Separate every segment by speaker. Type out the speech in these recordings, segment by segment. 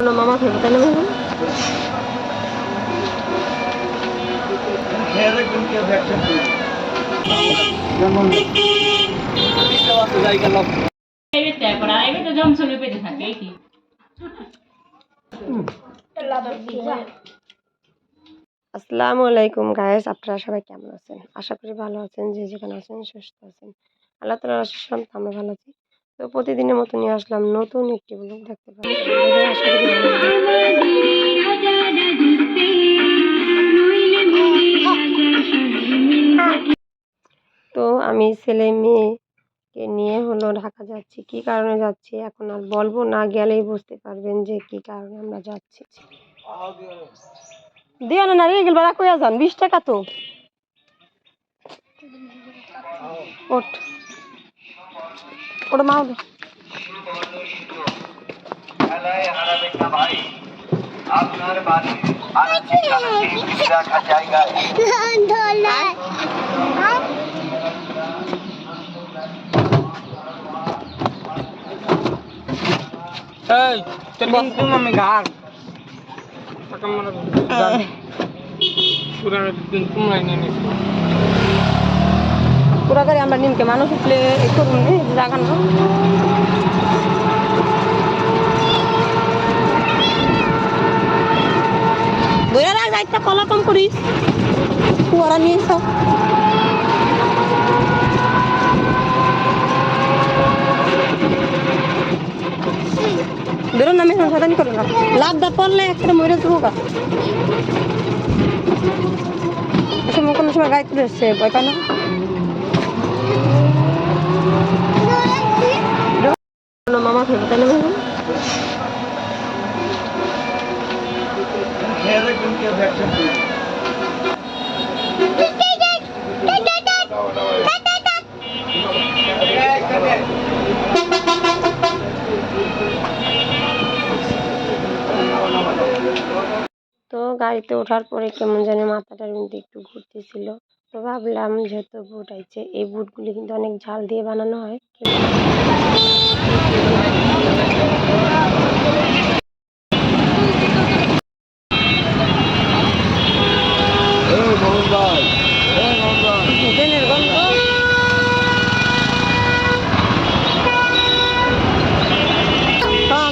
Speaker 1: না আসসালামু আলাইকুম গায়েস আপনারা সবাই কেমন আছেন? আশা করি ভালো আছেন, যে যেখানে আছেন সুস্থ আছেন। আল্লাহ আশীর্বাদ আমরা ভালো আছি। তো প্রতিদিনের মতো নিয়ে আসলাম। নতুন একটি ব্লগ দেখতে পাচ্ছি। তো আমি ছেলে মেয়েকে নিয়ে হলো ঢাকা যাচ্ছি। কি কারণে যাচ্ছি এখন আর বলব না, গেলেই বুঝতে পারবেন যে কি কারণে আমরা যাচ্ছি। দিও না রে গেল বাড়া কইয়া যান, বিশ টাকা তো। ওঠ। ওটা মাও দে।
Speaker 2: আপনার বাড়ি আর ঠিকানাটি লিখে রাখা জায়গায়
Speaker 3: এই তোর দিন আমি টাকা মারা পুরা দিন তোমরাই নিয়ে
Speaker 1: পুরা করে আমরা নিমকে মানুষ উঠলে করুন জায়গা না রাখ কলা কম করিস। নিয়ে না লাভ দা পড়লে একটা সময় কোনো সময় গায়ে তুলে এসছে কোনো তো গাড়িতে ওঠার পরে কেমন জানি মাথাটার মধ্যে একটু ঘুরতেছিল। তো ভাবলাম যেহেতু বুট আইছে এই বুটগুলি কিন্তু অনেক ঝাল দিয়ে বানানো হয়।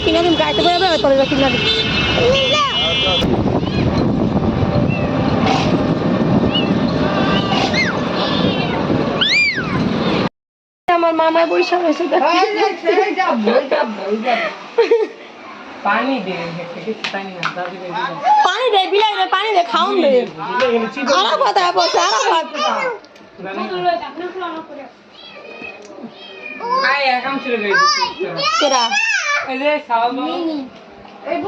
Speaker 1: কিনা দিন গাড়িতে করে বেরোয় পরে কিনা দিন আমার মামা বৈশাখ হয়েছে
Speaker 3: পানি দে পানি দে
Speaker 1: পানি দে বিলাই দে পানি দে খাওন দে। আরা কথা বলছে আরা কথা
Speaker 3: এই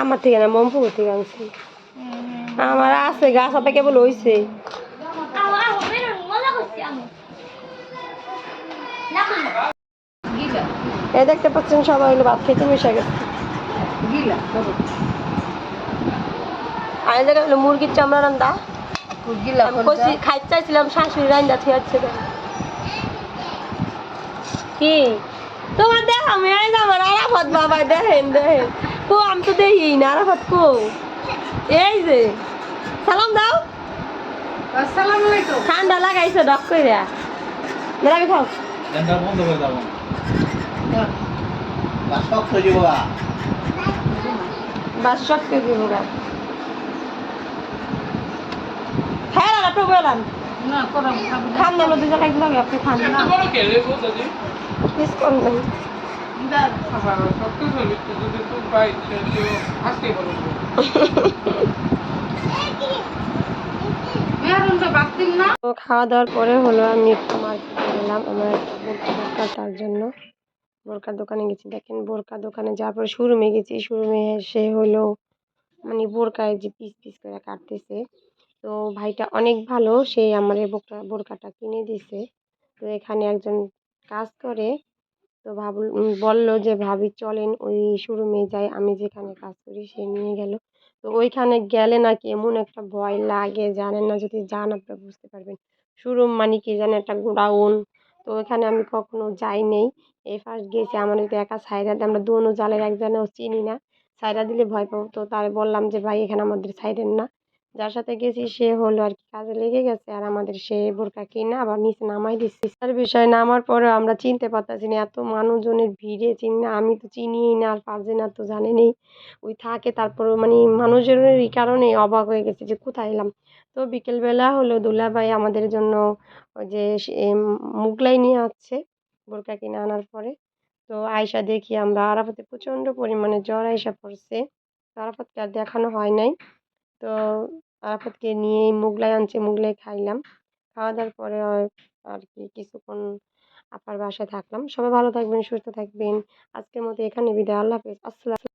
Speaker 1: আমার থেকে না মমপুকুর থেকে আনছি। আমার আছে গাছ আপে কেবল হইছে। এই দেখতে পাচ্ছেন সবাই হলো ভাত খেতে মিশে গেছে। হলো মুরগির চামড়া রান্দা। খাইতে চাইছিলাম শাশুড়ি রান্দা ঠিক কি? তোমার দেখ আমি আমার আরাফত বাবা দেখেন দেখেন। কো আমি তো দেখি না আরাফাত কো? এই যে সালাম দাও।
Speaker 3: আসসালামু
Speaker 1: ঠান্ডা লাগাইছে ডক কইরা। মেরাবি খাও
Speaker 2: বন্ধ করে দেবো শক্ত জীব
Speaker 1: বাস শক্তি দিব হ্যাঁ না তো বললাম খান না দুই জায়গায় আপনি খান না। মিস খাওয়া দাওয়ার পরে হলো আমি একটু মার্কেটে গেলাম আমার একটা বোরকা দরকার তার জন্য। বোরকার দোকানে গেছি। দেখেন বোরকা দোকানে যাওয়ার পরে শোরুমে গেছি। শোরুমে এসে হলো মানে বোরকায় যে পিস পিস করে কাটতেছে। তো ভাইটা অনেক ভালো সে আমার বোরকা বোরকাটা কিনে দিছে। তো এখানে একজন কাজ করে তো ভাবল বলল যে, ভাবি, চলেন ওই শোরুমে যাই, আমি যেখানে কাজ করি সে নিয়ে গেল। তো ওইখানে গেলে নাকি এমন একটা ভয় লাগে, জানেন না, যদি যান আপনারা বুঝতে পারবেন। শোরুম মানে কি জানি একটা গোডাউন। তো ওইখানে আমি কখনো যাই নেই। এই ফার্স্ট গেছি, আমার তো একা সাইরা দিয়ে, আমরা দোনো জালের একজনেও চিনি না। সাইরা দিলে ভয় পাবো। তো তার বললাম যে, ভাই, এখানে আমাদের সাইডের না। যার সাথে গেছি সে হলো আর কি কাজে লেগে গেছে আর আমাদের সে বোরকা কিনা আবার নিচে নামাই দিচ্ছে তার বিষয় নামার পরেও আমরা চিনতে পারতাছি না, এত মানুষজনের ভিড়ে চিনি না, আমি তো চিনিই না আর ফারজিনা তো জানেনই। ওই থাকে তারপরে মানে মানুষজনের এই কারণে অবাক হয়ে গেছে যে কোথায় এলাম। তো বিকেলবেলা হলো দুলাভাই আমাদের জন্য যে মুগলাই নিয়ে আসছে বোরকা কিনে আনার পরে। তো আয়সা দেখি আমরা আরাফাতে প্রচণ্ড পরিমাণে জ্বর আয়সা পড়ছে। আরাফাতকে আর দেখানো হয় নাই। তো আরাফাতকে নিয়ে মোগলাই আনছে, মুগলাই খাইলাম। খাওয়া দাওয়ার পরে আর- কি কিছুক্ষণ আপার বাসায় থাকলাম। সবাই ভালো থাকবেন, সুস্থ থাকবেন। আজকের মতো এখানে বিদায়। আল্লাহ হাফিজ। আসসালাম